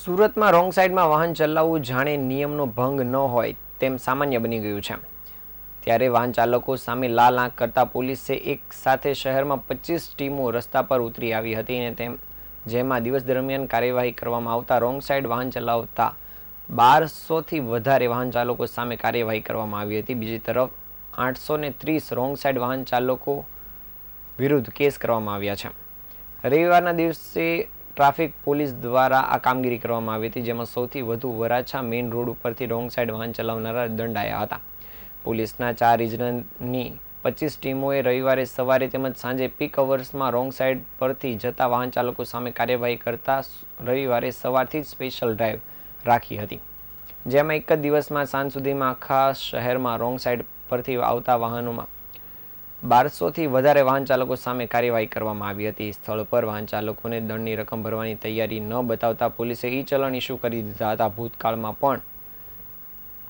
સુરતમાં રોંગ સાઈડમાં વાહન ચલાવવું જાણે નિયમનો ભંગ ન હોય તેમ સામાન્ય બની ગયું છે. ત્યારે વાહન ચાલકો સામે લાલ આંખ કરતા પોલીસે એક સાથે શહેરમાં પચીસ ટીમો રસ્તા પર ઉતરી આવી હતી અને તેમ, જેમાં દિવસ દરમિયાન કાર્યવાહી કરવામાં આવતા રોંગ સાઈડ વાહન ચલાવતા બારસોથી વધારે વાહન ચાલકો સામે કાર્યવાહી કરવામાં આવી હતી. બીજી તરફ આઠસો ને ત્રીસ રોંગ સાઈડ વાહન ચાલકો વિરુદ્ધ કેસ કરવામાં આવ્યા છે. રવિવારના દિવસે ટ્રાફિક પોલીસ દ્વારા આ કામગીરી કરવામાં આવી હતી, જેમાં સૌથી વધુ વરાછા મેઇન રોડ ઉપરથી રોંગ સાઈડ વાહન ચલાવનારા દંડાયા હતા. પોલીસના ચાર રિજનની પચીસ ટીમોએ રવિવારે સવારે તેમજ સાંજે પીક અવર્સમાં રોંગ સાઈડ પરથી જતા વાહન ચાલકો સામે કાર્યવાહી કરતા રવિવારે સવારથી જ સ્પેશિયલ ડ્રાઈવ રાખી હતી. જેમાં એક જ દિવસમાં સાંજ સુધીમાં આખા શહેરમાં રોંગ સાઈડ પરથી આવતા વાહનોમાં બારસોથી વધારે વાહન ચાલકો સામે કાર્યવાહી કરવામાં આવી હતી. સ્થળ પર વાહન ચાલકોને દંડની રકમ ભરવાની તૈયારી ન બતાવતા પોલીસે ઈ ચલણ ઇસ્યુ કરી દીધા હતા. ભૂતકાળમાં પણ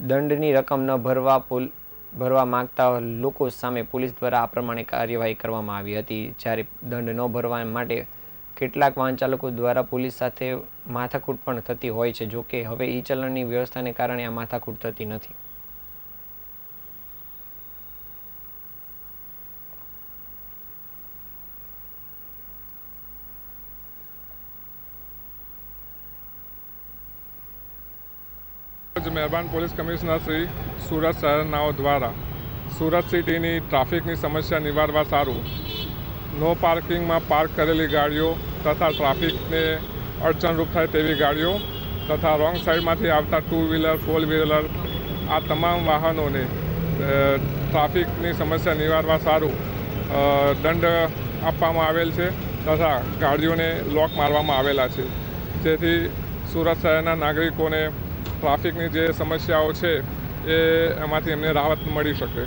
દંડની રકમ ન ભરવા પોલ, ભરવા માંગતા લોકો સામે પોલીસ દ્વારા આ પ્રમાણે કાર્યવાહી કરવામાં આવી હતી. જ્યારે દંડ ન ભરવા માટે કેટલાક વાહન ચાલકો દ્વારા પોલીસ સાથે માથાકૂટ પણ થતી હોય છે. જોકે હવે ઈ ચલણની વ્યવસ્થાને કારણે આ માથાકૂટ થતી નથી. મહેરબાન પોલીસ કમિશનર શ્રી સુરત શહેરનાઓ દ્વારા. સુરત સિટીની ટ્રાફિકની સમસ્યા નિવારવા સારું. નો પાર્કિંગમાં પાર્ક કરેલી ગાડીઓ તથા ટ્રાફિકને અડચણરૂપ થાય તેવી ગાડીઓ તથા રોંગ સાઈડમાંથી આવતા ટુ વ્હીલર, ફોર વ્હીલર, આ તમામ વાહનોને ટ્રાફિકની સમસ્યા નિવારવા સારું દંડ આપવામાં આવેલ છે તથા ગાડીઓને લોક મારવામાં આવેલા છે. જેથી સુરત શહેરના નાગરિકોને ટ્રાફિકની જે સમસ્યાઓ છે એ એમાંથી એમને રાહત મળી શકે.